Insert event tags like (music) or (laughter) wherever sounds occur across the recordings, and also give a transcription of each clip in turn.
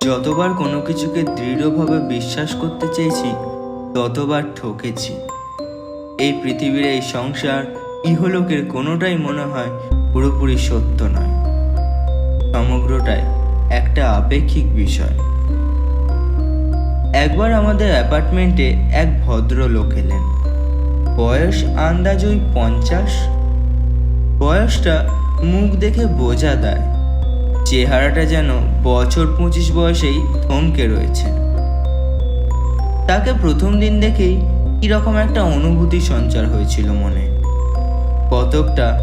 যতবার কোনো কিছুকে দৃঢ়ভাবে বিশ্বাস করতে চেয়েছি ততবার ঠকেছি। এই পৃথিবীর এই সংসার ইহলোকের কোনোটাই মনে হয় পুরোপুরি সত্য নয়। সমগ্রটাই একটা আপেক্ষিক বিষয়। একবার আমাদের অ্যাপার্টমেন্টে এক ভদ্রলোক এলেন। বয়স আন্দাজ ওই পঞ্চাশ। বয়সটা মুখ দেখে বোঝা দেয় চেহারাটা যেন বছর পঁচিশ বয়সেই থমকে রয়েছে। তাকে প্রথম দিন দেখেই কীরকম একটা অনুভূতি সঞ্চার হয়েছিল মনে। কতকটা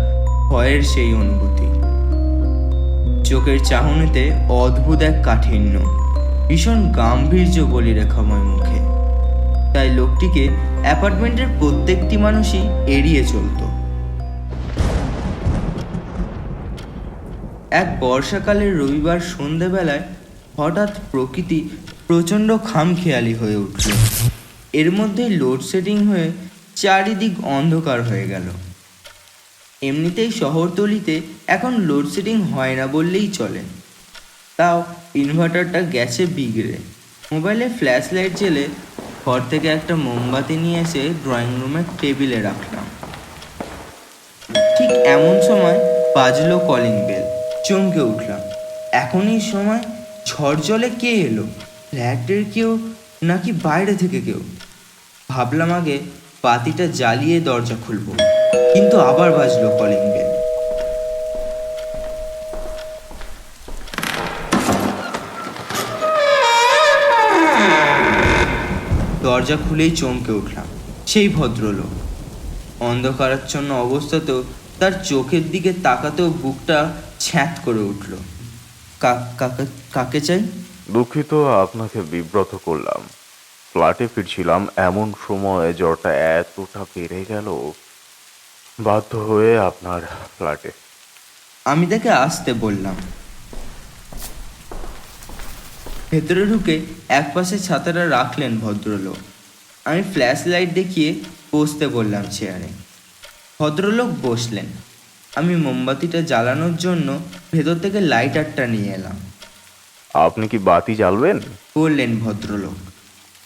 ভয়ের সেই অনুভূতি। চোখের চাহনিতে অদ্ভুত এক কাঠিন্য, ভীষণ গাম্ভীর্য বলি রেখাময় মুখে। তাই লোকটিকে অ্যাপার্টমেন্টের প্রত্যেকটি মানুষই এড়িয়ে চলতো। এক বর্ষাকালের রবিবার সন্ধেবেলায় হঠাৎ প্রকৃতি প্রচণ্ড খামখেয়ালি হয়ে উঠল। এর মধ্যে লোডশেডিং হয়ে চারিদিক অন্ধকার হয়ে গেল। এমনিতেই শহরতলিতে এখন লোডশেডিং হয় না বললেই চলে। তাও ইনভার্টারটা গেছে বিগড়ে। মোবাইলে ফ্ল্যাশ লাইট জেলে ঘর থেকে একটা মোমবাতি নিয়ে এসে ড্রয়িং রুমের টেবিলে রাখলাম। ঠিক এমন সময় বাজলো কলিং বেল চমকে উঠলাম। এখনই সময় ঝড় জলে কে এলো? ফ্ল্যাটের কেউ নাকি বাইরে থেকে কেউ? ভাবলাম আগে বাতিটা জ্বালিয়ে দরজা খুলবো। কিন্তু আবার বাজলো কলিং বেল দরজা খুলেই চমকে উঠলাম। সেই ভদ্রলোক। অন্ধকারাচ্ছন্ন অবস্থাতেও তার চোখের দিকে তাকাতেও বুকটা ছ্যাঁত করে উঠল। কাকে চাই? দুঃখিত, আপনাকে বিব্রত করলাম। ফ্ল্যাটে ফিরছিলাম, এমন সময় জ্বরটা এতটা বেড়ে গেল বাধ্য হয়ে আপনার ফ্ল্যাটে আমি তাকে আসতে বললাম। ভেতরে ঢুকে একপাশে ছাতাটা রাখলেন ভদ্রলোক। আমি ফ্ল্যাশ লাইট দেখিয়ে বসতে বললাম চেয়ারে। ভদ্রলোক বসলেন। আমি মোমবাতিটা জ্বালানোর জন্য ভেতর থেকে লাইটারটা নিয়ে এলাম। আপনি কি বাতি জ্বালবেন? বললেন ভদ্রলোক।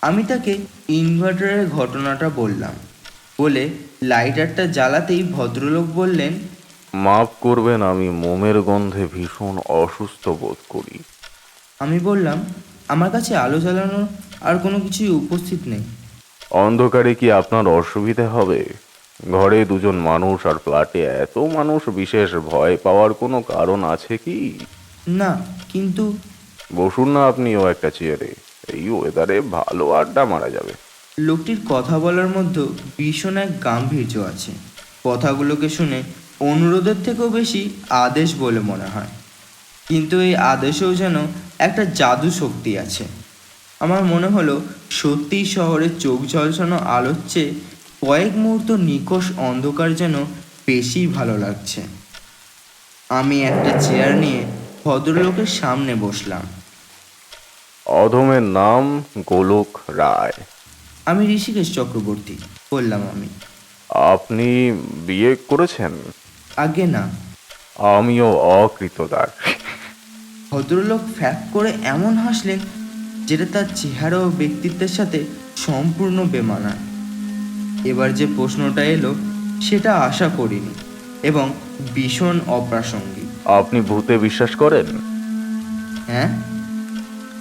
আমি তাকে ইনভার্টারের ঘটনাটা বললাম। বলে লাইটারটা জ্বালাতেই ভদ্রলোক বললেন মাফ করবেন আমি মোমের গন্ধে ভীষণ অসুস্থ বোধ করি। আমি বললাম আমার কাছে আলো জ্বালানোর আর কোনো কিছুই উপস্থিত নেই। অন্ধকারে কি আপনার অসুবিধে হবে? ঘরে দুজন মানুষ আর ফ্ল্যাটে এত মানুষ বিশেষ ভয় পাওয়ার কোনো কারণ আছে কি? না কিন্তু বসুন না আপনিও একটা চেয়ারে। এই ওয়েদারে ভালো আড্ডা মারা যাবে। লোকটির কথা বলার মধ্যে ভীষণ এক গাম্ভীর্য আছে। কথাগুলোকে শুনে অনুরোধের থেকেও বেশি আদেশ বলে মনে হয়। কিন্তু এই আদেশেও যেন একটা জাদু শক্তি আছে। আমার মনে হলো সত্যিই শহরের চোখ ঝলসানো আলোর চেয়ে কয়েক মুহূর্ত নিকষ অন্ধকার যেন বেশি ভালো লাগছে। আমি একটা চেয়ার নিয়ে ভদ্রলোকের সামনে বসলাম। অধমের নাম গোলক রায়। আমি ঋষিকেশ চক্রবর্তী বললাম আমি। আপনি বিয়ে করেছেন? আগে না। আমিও অকৃতদার। ভদ্রলোক ফ্যাক করে এমন হাসলেন যেটা তার চেহারা ও ব্যক্তিত্বের সাথে সম্পূর্ণ বেমানান এবার যে প্রশ্নটা এলো সেটা আশা করিনি এবং ভীষণ অপ্রাসঙ্গিক। আপনি ভূতে বিশ্বাস করেন? হ্যাঁ।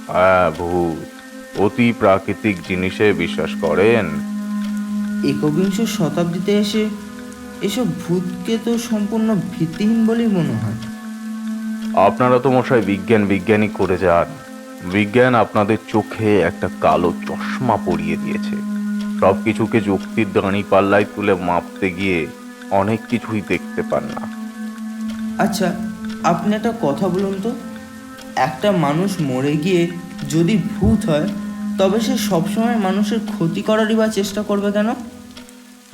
হ্যাঁ ভূত। অতি প্রাকৃতিক জিনিসে বিশ্বাস করেন। একবিংশ শতাব্দীতে এসে এসব ভূতকে তো সম্পূর্ণ ভিত্তিহীন বলেই মনে হয়। আপনারা তো মশাই বিজ্ঞান বিজ্ঞানী করে যান। বিজ্ঞান আপনাদের চোখে একটা কালো চশমা পরিয়ে দিয়েছে। সব কিছুকে যুক্তির দাঁড়ি পাল্লায় তুলে মাপতে গিয়ে অনেক কিছুই দেখতে পান না। আচ্ছা আপনি একটা কথা বলুন তো। একটা মানুষ মরে গিয়ে যদি ভূত হয় তবে সে সবসময় মানুষের ক্ষতি করারই বা চেষ্টা করবে কেন?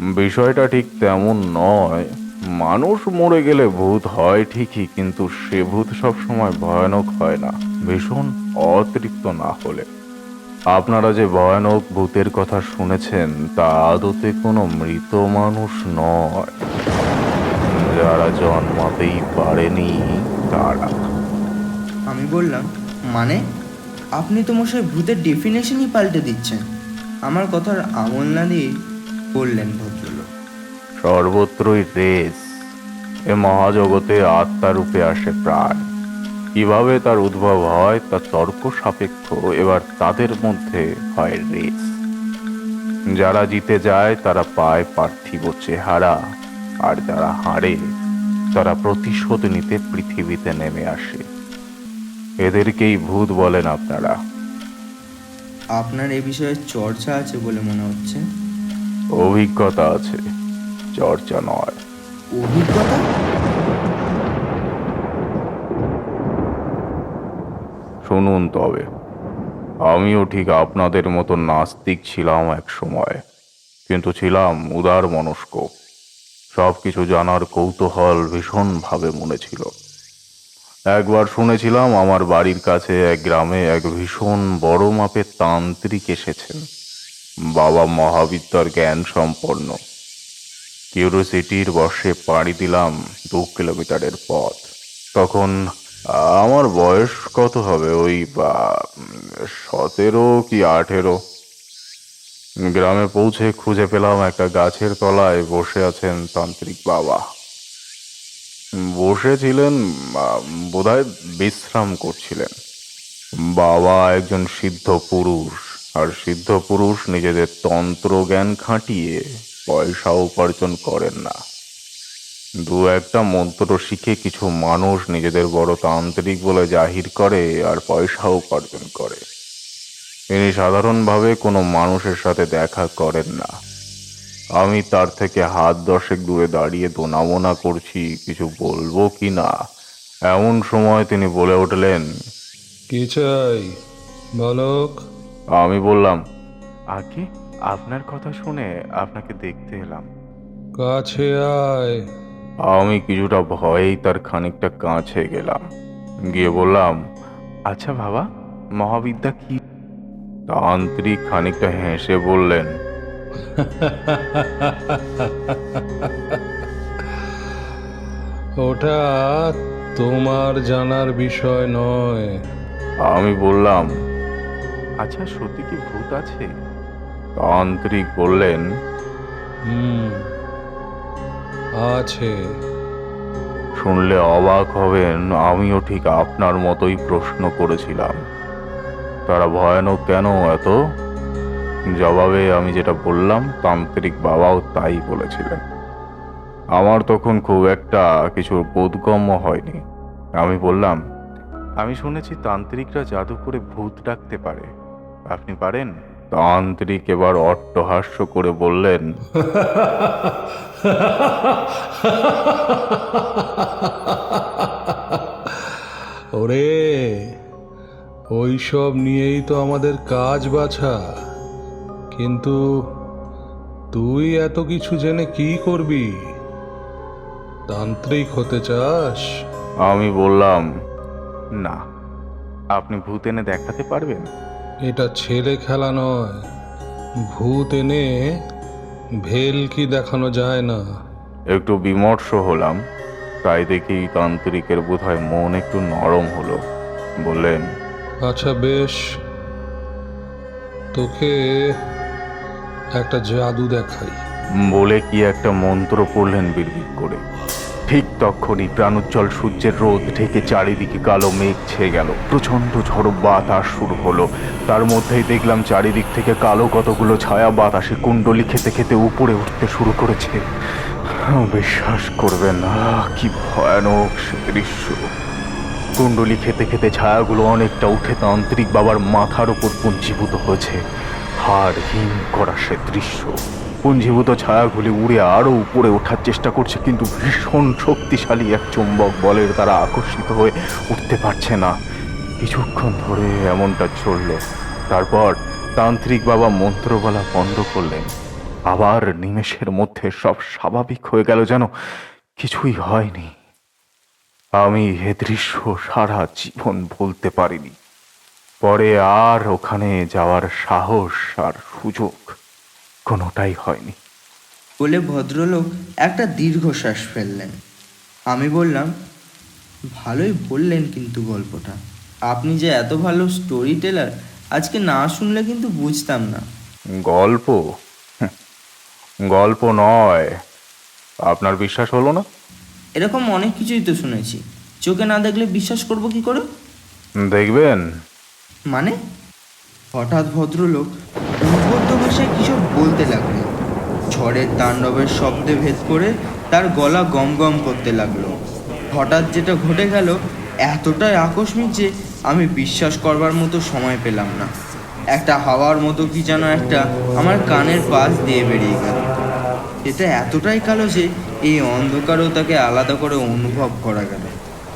বিষয়টা ঠিক তেমন নয়। মানুষ মরে গেলে ভূত হয় ঠিকই কিন্তু সে ভূত সবসময় ভয়ানক হয় না ভীষণ অতৃপ্ত না হলে। আপনারা যে ভয়ানক ভূতের কথা শুনেছেন তা আদতে কোনো মৃত মানুষ নয়। যারা জন্মাতেই পারেনি তারা। আমি বললাম মানে? আপনি তো মশাই ভূতের ডেফিনেশনই পাল্টে দিচ্ছেন। আমার কথার আমল না দিয়ে বললেন ভদ্রলোক। সর্বত্রই রেস। এ মহাজগতে আত্মা রূপে আসে প্রাণ। কীভাবে তার উদ্ভব হয়, তা তর্ক সাপেক্ষ এবার তাদের মধ্যে হয় রেস। যারা জিতে যায়, তারা পায় পার্থিব চেহারা। আর যারা হারে, তারা প্রতিশোধ নিতে পৃথিবীতে নেমে আসে। এদেরকেই ভূত বলেন আপনারা। আপনার এ বিষয়ে চর্চা আছে বলে মনে হচ্ছে। অভিজ্ঞতা আছে চর্চা নয়। অভিজ্ঞতা? শুনুন তবে আমিও ঠিক আপনাদের মতো নাস্তিক ছিলাম এক সময় কিন্তু ছিলাম উদার মনস্ক সব কিছু জানার কৌতূহল ভীষণভাবে মনে ছিল। একবার শুনেছিলাম আমার বাড়ির কাছে এক গ্রামে এক ভীষণ বড় মাপের তান্ত্রিক এসেছেন। বাবা মহাবিদ্যার জ্ঞান সম্পন্ন। কিউরিসিটির বর্ষে পাড়ি দিলাম দু কিলোমিটারের পথ। তখন আমার বয়স কত হবে? ওই সতেরো কি আঠেরো? গ্রামে পৌঁছে খুঁজে পেলাম একটা গাছের তলায় বসে আছেন তান্ত্রিক বাবা। বসেছিলেন বোধহয় বিশ্রাম করছিলেন। বাবা একজন সিদ্ধ পুরুষ, আর সিদ্ধ পুরুষ নিজেদের তন্ত্র জ্ঞান খাটিয়ে পয়সা উপার্জন করেন না। দু একটা মন্ত্র শিখে কিছু মানুষ নিজেদের বড় তান্ত্রিক বলে জাহির করে আর পয়সা উপার্জন করে। তিনি সাধারণভাবে কোনো মানুষের সাথে দেখা করেন না। আমি তার থেকে হাত দশেক দূরে দাঁড়িয়ে দোনামোনা করছি কিছু বলব কি না? এমন সময় তিনি বলে উঠলেন কি চাই? বালক আমি বললাম আগে আপনার কথা শুনে আপনাকে দেখতে এলাম। কাছে আয়। আমি কিছুটা ভয়েই তার খানিকটা কাছে গেলাম। গিয়ে বললাম আচ্ছা বাবা মহাবিদ্যা কি? তান্ত্রিক খানিকটা হেসে বললেন (laughs) ওটা তোমার জানার বিষয় নয়। আমি বললাম আচ্ছা সত্যি কি ভূত আছে? তান্ত্রিক বললেন হুম আছে। শুনলে অবাক হবেন আমিও ঠিক আপনার মতোই প্রশ্ন করেছিলাম। তারা ভয়ানক কেন এত? জবাবে আমি যেটা বললাম, তান্ত্রিক বাবাও তাই বলেছিলেন। আমার তখন খুব একটা কিছু বোধগম্য হয়নি। আমি বললাম, আমি শুনেছি তান্ত্রিকরা জাদু করে ভূত ডাকতে পারে। আপনি পারেন? তান্ত্রিক এবার অট্টহাস্য করে বললেন, ওরে, ওইসব নিয়েই তো আমাদের কাজ বাছা। কিন্তু তুই এত কিছু জেনে কি করবি? তান্ত্রিক হতে চাস? আমি বললাম না আপনি ভূত এনে দেখাতে পারবেন? এটা ছেলে খেলা নয়। ভূত এনে ভেলকি দেখানো যায় না। একটু বিমর্ষ হলাম তাই দেখি তান্ত্রিকের বোধহয় মন একটু নরম হলো। বললেন আচ্ছা বেশ। তোকে একটা জাদু দেখাই। বলে কি একটা মন্ত্র পড়লেন বিড়বিড় করে। ঠিক তখনই প্রাণোজ্জ্বল সূর্যের রোদ ঢেকে চারিদিকে কালো মেঘ ছেয়ে গেল। প্রচণ্ড ঝড় বাতাস শুরু হলো। তার মধ্যেই দেখলাম চারিদিক থেকে কালো কতগুলো ছায়া বাতাসে কুণ্ডলি খেতে খেতে উপরে উঠতে শুরু করেছে। বিশ্বাস করবে না, কি ভয়ানক সে দৃশ্য। কুণ্ডলি খেতে খেতে ছায়াগুলো অনেকটা উঠে তান্ত্রিক বাবার মাথার উপর পুঞ্জীভূত হয়েছে। হাড় হিম করা সে দৃশ্য। পুঞ্জীভূত ছায়াগুলি উড়ে আরও উপরে ওঠার চেষ্টা করছে, কিন্তু ভীষণ শক্তিশালী এক চুম্বক বলের দ্বারা আকর্ষিত হয়ে উঠতে পারছে না। কিছুক্ষণ ধরে এমনটা চলল। তারপর তান্ত্রিক বাবা মন্ত্র বলা বন্ধ করলেন। আবার নিমেষের মধ্যে সব স্বাভাবিক হয়ে গেল যেন কিছুই হয়নি। আমি এ দৃশ্য সারা জীবন ভুলতে পারিনি। পরে আর ওখানে যাওয়ার সাহস আর সুযোগ কোনোটাই হয়নি। বলে ভদ্রলোক একটা দীর্ঘশ্বাস ফেললেন। আমি বললাম ভালোই বললেন কিন্তু গল্পটা। আপনি যে এত ভালো স্টোরি টেলার আজকে না শুনলে কিন্তু বুঝতাম না। গল্প? গল্প নয়। আপনার বিশ্বাস হলো না? এরকম অনেক কিছুই তো শুনেছি। চোখে না দেখলে বিশ্বাস করব কি করে? দেখবেন মানে? হঠাৎ ভদ্রলোক উদ্বুদ্ধ ভাষায় কিছু বলতে লাগলেন ঝড়ের তাণ্ডবের শব্দে ভেদ করে তার গলা গম গম করতে লাগল। হঠাৎ যেটা ঘটে গেল এতটাই আকস্মিক যে আমি বিশ্বাস করবার মতো সময় পেলাম না। একটা হাওয়ার মতো কি যেন একটা আমার কানের পাশ দিয়ে বেরিয়ে গেল। এটা এতটাই কালো যে এই অন্ধকারও তাকে আলাদা করে অনুভব করা গেল।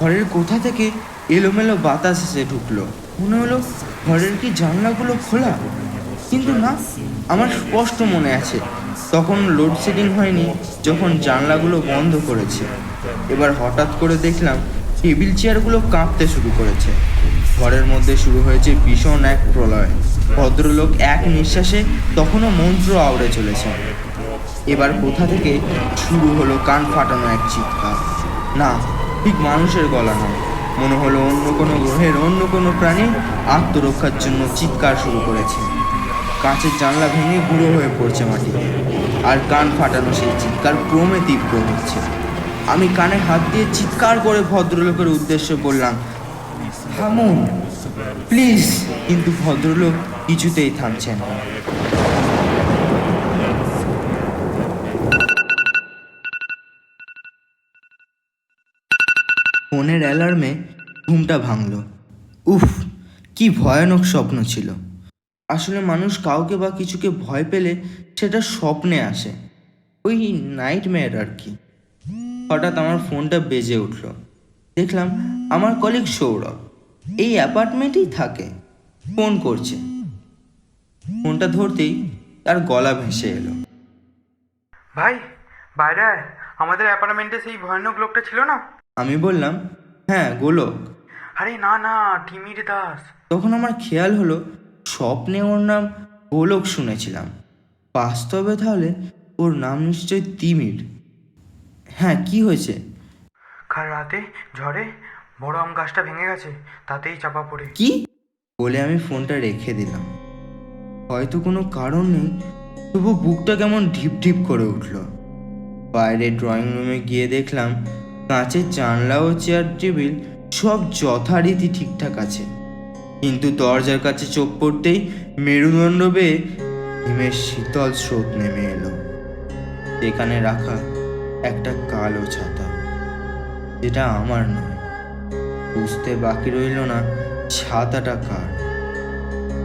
ঘরের কোথা থেকে এলোমেলো বাতাস এসে ঢুকলো। মনে হলো ঘরের কি জানলাগুলো খোলা? কিন্তু না, আমার স্পষ্ট মনে আছে, তখন লোডশেডিং হয়নি, যখন জানলাগুলো বন্ধ করেছে। এবার হঠাৎ করে দেখলাম, টেবিল চেয়ারগুলো কাঁপতে শুরু করেছে। ঘরের মধ্যে শুরু হয়েছে ভীষণ এক প্রলয়। ভদ্রলোক এক নিঃশ্বাসে তখনও মন্ত্র আওড়ে চলেছে। এবার কোথা থেকে শুরু হলো কান ফাটানো এক চিৎকার। না, ঠিক মানুষের গলা নয়। মনে হলো অন্য কোনো গ্রহের অন্য কোনো প্রাণী আত্মরক্ষার জন্য চিৎকার শুরু করেছে। কাঁচের জানলা ভেঙে গুঁড়ো হয়ে পড়ছে মাটিতে আর কান ফাটানো সেই চিৎকার ক্রমে তীব্র হচ্ছে। আমি কানে হাত দিয়ে চিৎকার করে ভদ্রলোকের উদ্দেশ্যে বললাম থামুন প্লিজ কিন্তু ভদ্রলোক কিছুতেই থামছেন ফোনের অ্যালার্মে ঘুমটা ভাঙল। উফ, কি ভয়ানক স্বপ্ন ছিল। আসলে মানুষ কাউকে বা কিছুকে ভয় পেলে সেটা স্বপ্নে আসে। ওই নাইট মেয়ার আর কি। হঠাৎ আমার ফোনটা বেজে উঠল। দেখলাম আমার কলিগ সৌরভ। এই অ্যাপার্টমেন্টেই থাকে। ফোন করছে। ফোনটা ধরতেই তার গলা ভেসে এলো। ভাই, বাইরে। আমাদের অ্যাপার্টমেন্টে সেই ভয়ানক লোকটা ছিল না? আমি বললাম হ্যাঁ গোলক। আরে না না তিমির দাস। তখন আমার খেয়াল হলো স্বপ্নে ওর নাম গোলক শুনেছিলাম। বাস্তবে তাহলে ওর নাম নিশ্চয় তিমির। হ্যাঁ কি হয়েছে? কাল রাতে ঝড়ে বড় আম গাছটা ভেঙে গেছে তাতেই চাপা পড়ে। কি? বলে আমি ফোনটা রেখে দিলাম। হয়তো কোনো কারণ নেই তবু বুকটা কেমন ঢিপ ঢিপ করে উঠল। বাইরে ড্রয়িং রুমে গিয়ে দেখলাম কাঁচের জানলা ও চেয়ার টেবিল সব যথারীতি ঠিকঠাক আছে। কিন্তু দরজার কাছে চোখ পড়তেই মেরুদণ্ড বেয়ে হিমের শীতল স্রোত নেমে এলো। সেখানে রাখা একটা কালো ছাতা। যেটা আমার নয়। বুঝতে বাকি রইল না ছাতাটা কার।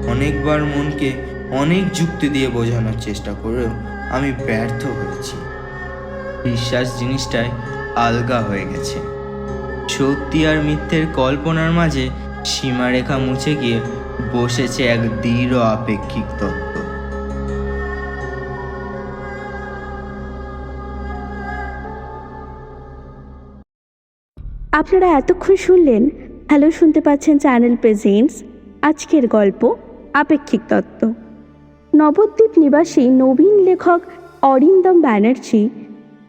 অনেকবার মনকে অনেক যুক্তি দিয়ে বোঝানোর চেষ্টা করেও আমি ব্যর্থ হয়েছি। বিশ্বাস জিনিসটাই আলগা হয়ে গেছে। সত্যি আর মিথ্যের কল্পনার মাঝে সীমারেখা মুছে গিয়ে বসেছে এক দৃঢ় আপেক্ষিক তত্ত্ব। আপনারা এতক্ষণ শুনলেন হ্যালো, শুনতে পাচ্ছেন চ্যানেল প্রেজেন্টস আজকের গল্প আপেক্ষিক তত্ত্ব। নবদ্বীপ নিবাসী নবীন লেখক অরিন্দম ব্যানার্জি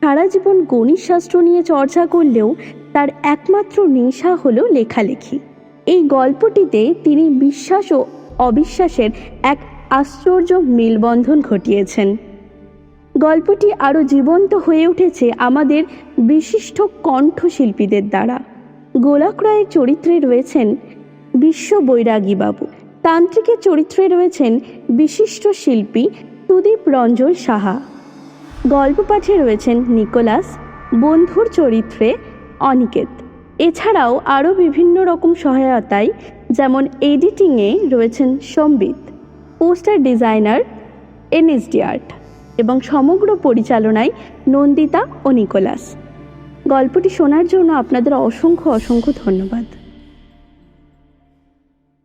সারা জীবন গণিত শাস্ত্র নিয়ে চর্চা করলেও তার একমাত্র নেশা হলো লেখালেখি। এই গল্পটিতে তিনি বিশ্বাস ও অবিশ্বাসের এক আশ্চর্য মেলবন্ধন ঘটিয়েছেন। গল্পটি আরও জীবন্ত হয়ে উঠেছে আমাদের বিশিষ্ট কণ্ঠশিল্পীদের দ্বারা। গোলাক রায়ের চরিত্রে রয়েছেন বিশ্ব বৈরাগী বাবু তান্ত্রিকের চরিত্রে রয়েছেন বিশিষ্ট শিল্পী সুদীপ রঞ্জন সাহা। গল্প পাঠে রয়েছেন নিকোলাস, বন্ধুর চরিত্রে অনিকেত। এছাড়াও আরও বিভিন্ন রকম সহায়তায় যেমন এডিটিংয়ে রয়েছেন সম্বিত, পোস্টার ডিজাইনার এনএসডি আর্ট এবং সমগ্র পরিচালনায় নন্দিতা ও নিকোলাস। গল্পটি শোনার জন্য আপনাদের অসংখ্য অসংখ্য ধন্যবাদ।